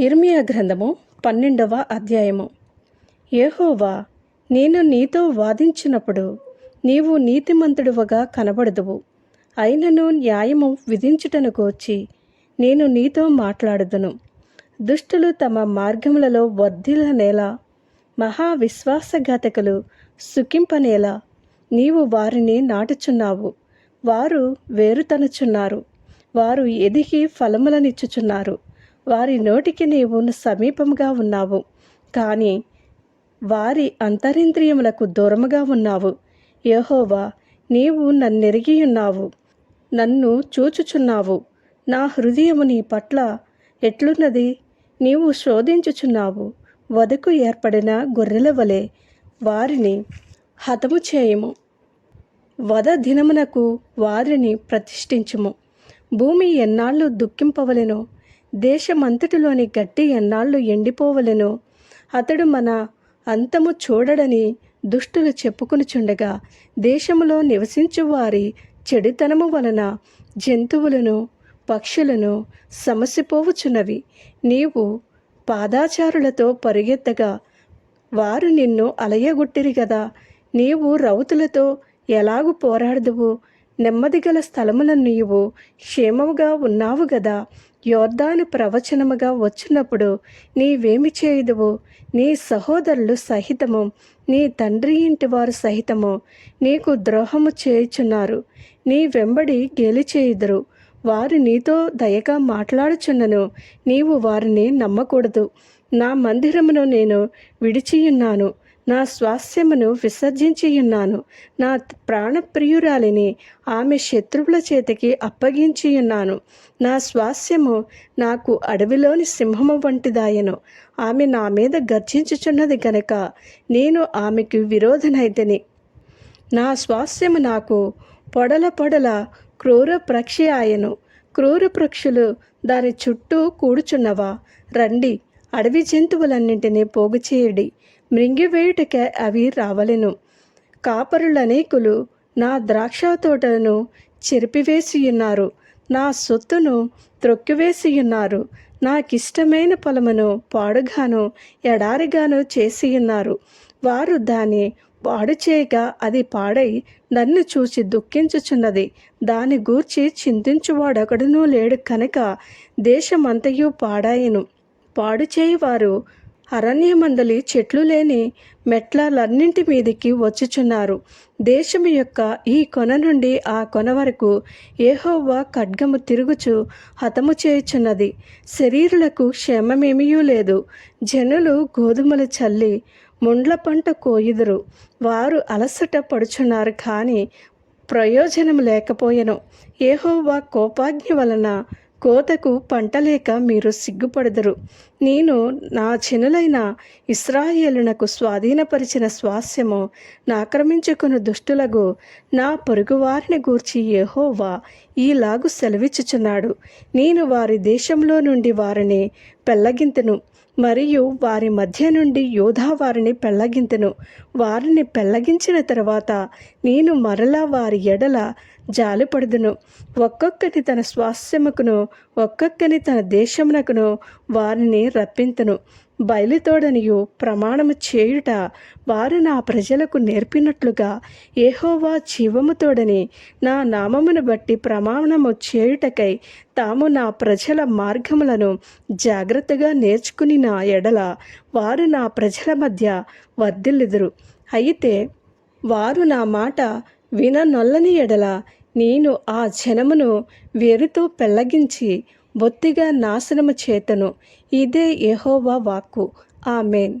ఇర్మియా గ్రంథము పన్నెండవ అధ్యాయము. ఏహోవా నేను నీతో వాదించినప్పుడు నీవు నీతిమంతుడువగా కనబడదువు. అయినను న్యాయము విధించుటను వచ్చి నేను నీతో మాట్లాడుదును. దుష్టులు తమ మార్గములలో వర్ధిల్లనేలా మహావిశ్వాసఘాతకులు సుఖింపనేలా నీవు వారిని నాటుచున్నావు. వారు వేరుతనుచున్నారు. వారు ఎదిగి ఫలములనిచ్చుచున్నారు. వారి నోటికి నీవు సమీపముగా ఉన్నావు. కానీ వారి అంతరింద్రియములకు దూరముగా ఉన్నావు. యహోవా నీవు నన్నెరిగి ఉన్నావు. నన్ను చూచుచున్నావు. నా హృదయము నీ పట్ల ఎట్లున్నది? నీవు శోధించుచున్నావు. వదకు ఏర్పడిన గొర్రెల వలె వారిని హతము చేయము. వద దినమునకు వారిని ప్రతిష్ఠించుము. భూమి ఎన్నాళ్ళు దుఃఖింపవలెను? దేశమంతటిలోని గట్టి ఎన్నాళ్ళు ఎండిపోవలను. అతడు మన అంతము చూడడని దుష్టులు చెప్పుకొనుచుండగా దేశంలో నివసించు వారి చెడుతనము వలన జంతువులను పక్షులను సమసిపోవుచున్నవి. నీవు పాదాచారులతో పరిగెత్తగా వారు నిన్ను అలయగొట్టిరి కదా నీవు రౌతులతో ఎలాగు పోరాడదువు? నెమ్మదిగల స్థలములను నీవు క్షేమముగా ఉన్నావు గదా. యోర్దాను ప్రవచనముగా వచ్చినప్పుడు నీవేమి చేయుదువు? నీ సహోదరులు సహితము నీ తండ్రి ఇంటి వారు సహితము నీకు ద్రోహము చేయుచున్నారు. నీ వెంబడి గేలి చేయుదురు వారు నీతో దయగా మాట్లాడుచున్నను నీవు వారిని నమ్మకూడదు. నా మందిరమును నేను విడిచియున్నాను. నా స్వాస్థ్యమును విసర్జించియున్నాను. నా ప్రాణప్రియురాలిని ఆమె శత్రువుల చేతికి అప్పగించియున్నాను. నా స్వాస్థ్యము నాకు అడవిలోని సింహము వంటిదాయను. ఆమె నా మీద గర్జించుచున్నది గనక నేను ఆమెకు విరోధనైతిని. నా స్వాస్థ్యము నాకు పొడల పొడల క్రూర ప్రక్షి ఆయను. క్రూర పక్షులు దాని చుట్టూ కూడుచున్నవా? రండి. అడవి జంతువులన్నింటినీ పోగు చేయడి. మృంగివేయుటకే అవి రావలెను. కాపరులనేకులు నా ద్రాక్ష తోటలను చెరిపివేసియున్నారు. నా సొత్తును త్రొక్కివేసియున్నారు. నాకిష్టమైన పొలమును పాడుగాను ఎడారిగాను చేసియున్నారు. వారు దాన్ని పాడు చేయగా అది పాడై నన్ను చూసి దుఃఖించుచున్నది. దాని గూర్చి చింతించువాడొకడునూ లేడు కనుక దేశమంతయు పాడాయను. పాడు చేయువారు. అరణ్యమందలి చెట్లు లేని మెట్లలన్నింటి మీదికి వచ్చుచున్నారు. దేశము యొక్క ఈ కొన నుండి ఆ కొన వరకు ఏహోవా ఖడ్గము తిరుగుచు హతము చేయుచున్నది. శరీరులకు క్షేమమేమీయూ లేదు. జనులు గోధుమలు చల్లి ముండ్ల పంట కోయుదురు. వారు అలసట పడుచున్నారు కానీ ప్రయోజనం లేకపోయెను. ఏహోవా కోపాజ్ఞ వలన కోతకు పంట లేక మీరు సిగ్గుపడదురు. నేను నా చినులైన ఇస్రాయేలునకు స్వాధీనపరిచిన స్వాస్యము నాక్రమించుకుని దుష్టులకు నా పొరుగువారిని గూర్చి యెహోవా ఈలాగు సెలవిచ్చుచున్నాడు. నేను వారి దేశంలో నుండి వారిని పెళ్ళగింతును మరియు వారి మధ్య నుండి యోధా వారిని పెళ్ళగింతును వారిని పెళ్ళగించిన తర్వాత నేను మరలా వారి ఎడల జాలిపడుదును. ఒక్కొక్కటి తన స్వాస్యముకును ఒక్కొక్కని తన దేశమునకును వారిని రప్పింతును. బయలుతోడనియు ప్రమాణము చేయుట వారు నా ప్రజలకు నేర్పినట్లుగా ఏహోవా జీవముతోడని నా నామమును బట్టి ప్రమాణము చేయుటకై తాము నా ప్రజల మార్గములను జాగ్రత్తగా నేర్చుకుని నా ఎడల వారు నా ప్రజల మధ్య వర్ధిల్లుదురు. అయితే వారు నా మాట విననొల్లని ఎడల నేను ఆ జనమును వేరుతో పెళ్ళగించి బొత్తిగా నాశనము చేతను. ఇదే యెహోవా వాక్కు. ఆమెన్.